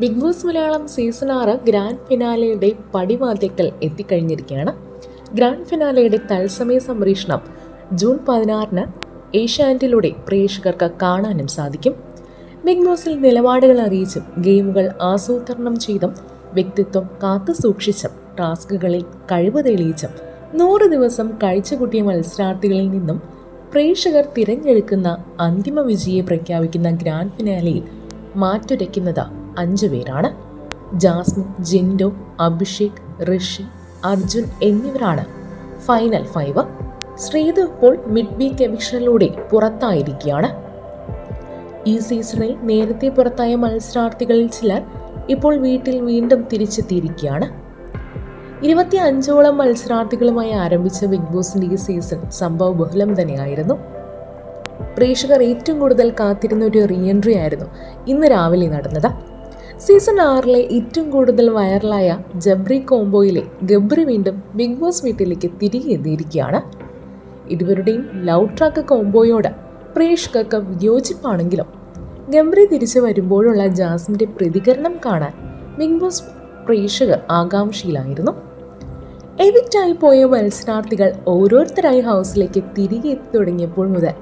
Big Boss Malayalam season ആറ് grand ഫിനാലയുടെ പടിവാദ്യക്കൽ എത്തിക്കഴിഞ്ഞിരിക്കുകയാണ്. ഗ്രാൻഡ് ഫിനാലയുടെ തത്സമയ സംപ്രേഷണം ജൂൺ പതിനാറിന് ഏഷ്യാനെറ്റിലൂടെ പ്രേക്ഷകർക്ക് കാണാനും സാധിക്കും. ബിഗ് ബോസിൽ നിലപാടുകൾ അറിയിച്ചും ഗെയിമുകൾ ആസൂത്രണം ചെയ്തും വ്യക്തിത്വം കാത്തു സൂക്ഷിച്ചും ടാസ്കുകളിൽ കഴിവ് തെളിയിച്ചും നൂറ് ദിവസം കഴിച്ചുകൂട്ടിയ മത്സരാർത്ഥികളിൽ നിന്നും പ്രേക്ഷകർ തിരഞ്ഞെടുക്കുന്ന അന്തിമ വിജയെ പ്രഖ്യാപിക്കുന്ന ഗ്രാൻഡ് ഫിനാലയിൽ മാറ്റുരയ്ക്കുന്നത് അഞ്ചു പേരാണ്. ജാസ്മിൻ ജിൻഡോ അഭിഷേക് ഋഷി അർജുൻ എന്നിവരാണ് ഫൈനൽ ഫൈവ്. ശ്രീതു ഇപ്പോൾ മിഡ് വീക്ക് എവിക്ഷനിലൂടെ പുറത്തായിരിക്കുകയാണ്. ഈ സീസണിൽ നേരത്തെ പുറത്തായ മത്സരാർത്ഥികളിൽ ചിലർ ഇപ്പോൾ വീട്ടിൽ വീണ്ടും തിരിച്ചെത്തിയിരിക്കുകയാണ്. ഇരുപത്തി അഞ്ചോളം മത്സരാർത്ഥികളുമായി ആരംഭിച്ച ബിഗ് ബോസിന്റെ ഈ സീസൺ സംഭവ ബഹുലം തന്നെയായിരുന്നു. പ്രേക്ഷകർ ഏറ്റവും കൂടുതൽ കാത്തിരുന്ന ഒരു റീ എൻട്രി ആയിരുന്നു ഇന്ന് രാവിലെ നടന്നത്. സീസൺ ആറിലെ ഏറ്റവും കൂടുതൽ വൈറലായ ജബ്രി കോംബോയിലെ ഗബ്രി വീണ്ടും ബിഗ് ബോസ് വീട്ടിലേക്ക് തിരികെ എത്തിയിരിക്കുകയാണ്. ഇരുവരുടെയും ലവ് ട്രാക്ക് കോംബോയോട് പ്രേക്ഷകർക്ക് വിയോജിപ്പാണെങ്കിലും ഗംബ്രി തിരിച്ചു വരുമ്പോഴുള്ള ജാസ്മിന്റെ പ്രതികരണം കാണാൻ ബിഗ് ബോസ് പ്രേക്ഷകർ ആകാംക്ഷയിലായിരുന്നു. എവിക്റ്റായി പോയ മത്സരാർത്ഥികൾ ഓരോരുത്തരായി ഹൗസിലേക്ക് തിരികെ എത്തി തുടങ്ങിയപ്പോൾ മുതൽ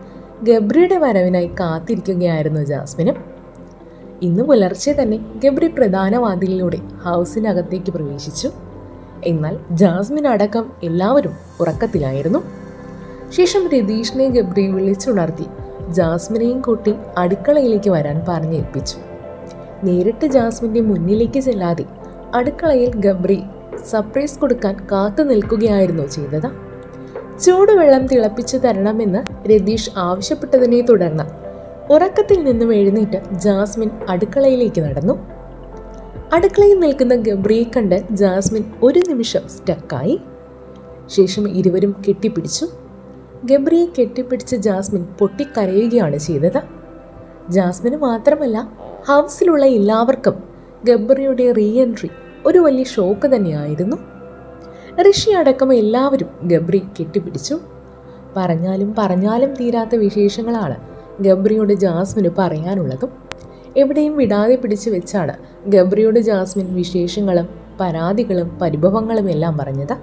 ഗബ്രിയുടെ വരവിനായി കാത്തിരിക്കുകയായിരുന്നു ജാസ്മിനും. ഇന്ന് പുലർച്ചെ തന്നെ ഗബ്രി പ്രധാന വാതിലിലൂടെ ഹൗസിനകത്തേക്ക് പ്രവേശിച്ചു. എന്നാൽ ജാസ്മിൻ അടക്കം എല്ലാവരും ഉറക്കത്തിലായിരുന്നു. ശേഷം രതീഷിനെ ഗബ്രി വിളിച്ചുണർത്തി ജാസ്മിനെയും കൂട്ടി അടുക്കളയിലേക്ക് വരാൻ പറഞ്ഞേൽപ്പിച്ചു നേരിട്ട് ജാസ്മിന്റെ മുന്നിലേക്ക് ചെല്ലാതെ അടുക്കളയിൽ ഗബ്രി സർപ്രൈസ് കൊടുക്കാൻ കാത്തു നിൽക്കുകയായിരുന്നു ചെയ്തത്. ചൂടുവെള്ളം തിളപ്പിച്ചു തരണമെന്ന് രതീഷ് ആവശ്യപ്പെട്ടതിനെ തുടർന്ന് ഉറക്കത്തിൽ നിന്നും എഴുന്നേറ്റ് ജാസ്മിൻ അടുക്കളയിലേക്ക് നടന്നു. അടുക്കളയിൽ നിൽക്കുന്ന ഗബ്രിയെ കണ്ട് ജാസ്മിൻ ഒരു നിമിഷം സ്റ്റക്കായി. ശേഷം ഇരുവരും കെട്ടിപ്പിടിച്ചു. ഗബ്രിയെ കെട്ടിപ്പിടിച്ച് ജാസ്മിൻ പൊട്ടിക്കരയുകയാണ് ചെയ്തത്. ജാസ്മിന് മാത്രമല്ല ഹൗസിലുള്ള എല്ലാവർക്കും ഗബ്രിയുടെ റീ എൻട്രി ഒരു വലിയ ഷോക്ക് തന്നെയായിരുന്നു. ഋഷി അടക്കം എല്ലാവരും ഗബ്രി കെട്ടിപ്പിടിച്ചു. പറഞ്ഞാലും പറഞ്ഞാലും തീരാത്ത വിശേഷങ്ങളാണ് ഗബ്രിയോട് ജാസ്മിന് പറയാനുള്ളതും എവിടെയും വിടാതെ പിടിച്ചു വെച്ചാണ് ഗബ്രിയോട് ജാസ്മിൻ വിശേഷങ്ങളും പരാതികളും പരിഭവങ്ങളും എല്ലാം പറഞ്ഞത്.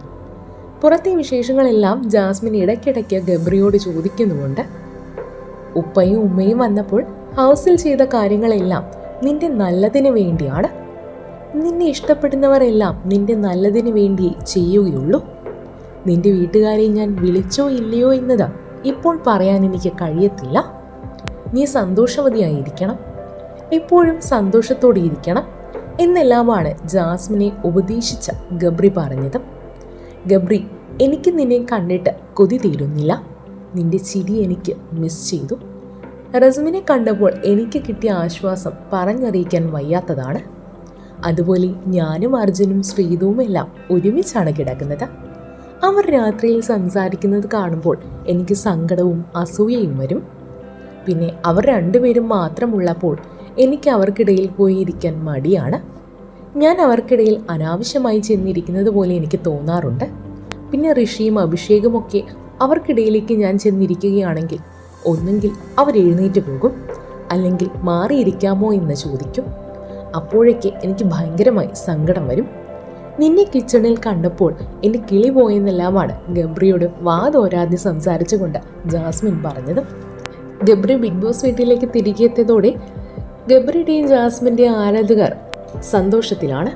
പുറത്തെ വിശേഷങ്ങളെല്ലാം ജാസ്മിൻ ഇടയ്ക്കിടയ്ക്ക് ഗബ്രിയോട് ചോദിക്കുന്നുമുണ്ട്. ഉപ്പയും ഉമ്മയും വന്നപ്പോൾ ഹൗസിൽ ചെയ്ത കാര്യങ്ങളെല്ലാം നിന്റെ നല്ലതിന് വേണ്ടിയാണ്. നിന്നെ ഇഷ്ടപ്പെടുന്നവരെല്ലാം നിന്റെ നല്ലതിന് വേണ്ടി ചെയ്യുകയുള്ളൂ. നിന്റെ വീട്ടുകാരെ ഞാൻ വിളിച്ചോ ഇല്ലയോ എന്നത് ഇപ്പോൾ പറയാൻ എനിക്ക് കഴിയത്തില്ല. നീ സന്തോഷവതിയായിരിക്കണം. എപ്പോഴും സന്തോഷത്തോടെ ഇരിക്കണം എന്നെല്ലാമാണ് ജാസ്മിനെ ഉപദേശിച്ച ഗബ്രി പറഞ്ഞത്. ഗബ്രി എനിക്ക് നിന്നെ കണ്ടിട്ട് കൊതി തീരുന്നില്ല. നിന്റെ ചിരി എനിക്ക് മിസ് ചെയ്തു. റസ്മിനെ കണ്ടപ്പോൾ എനിക്ക് കിട്ടിയ ആശ്വാസം പറഞ്ഞറിയിക്കാൻ വയ്യാത്തതാണ്. അതുപോലെ ഞാനും അർജുനും ശ്രീതുവുമെല്ലാം ഒരുമിച്ചാണ് കിടക്കുന്നത്. അവർ രാത്രിയിൽ സംസാരിക്കുന്നത് കാണുമ്പോൾ എനിക്ക് സങ്കടവും അസൂയയും വരും. പിന്നെ അവർ രണ്ടുപേരും മാത്രമുള്ളപ്പോൾ എനിക്ക് അവർക്കിടയിൽ പോയി ഇരിക്കാൻ മടിയാണ്. ഞാൻ അവർക്കിടയിൽ അനാവശ്യമായി ചെന്നിരിക്കുന്നത് പോലെ എനിക്ക് തോന്നാറുണ്ട്. പിന്നെ ഋഷിയും അഭിഷേകും ഒക്കെ അവർക്കിടയിലേക്ക് ഞാൻ ചെന്നിരിക്കുകയാണെങ്കിൽ ഒന്നെങ്കിൽ അവർ എഴുന്നേറ്റ് പോകും അല്ലെങ്കിൽ മാറിയിരിക്കാമോ എന്ന് ചോദിക്കും. അപ്പോഴേക്ക് എനിക്ക് ഭയങ്കരമായി സങ്കടം വരും. നിന്നെ കിച്ചണിൽ കണ്ടപ്പോൾ എന്റെ കിളി പോയെന്നെല്ലാമാണ് ഗബ്രിയോട് വാതോരാതെ സംസാരിച്ചുകൊണ്ട് ജാസ്മിൻ പറഞ്ഞത്. ഗബ്രി ബിഗ് ബോസ് വീട്ടിലേക്ക് തിരികെ എത്തിയതോടെ ഗബ്രിയുടെയും ജാസ്മിന്റെയും ആരാധകർ സന്തോഷത്തിലാണ്.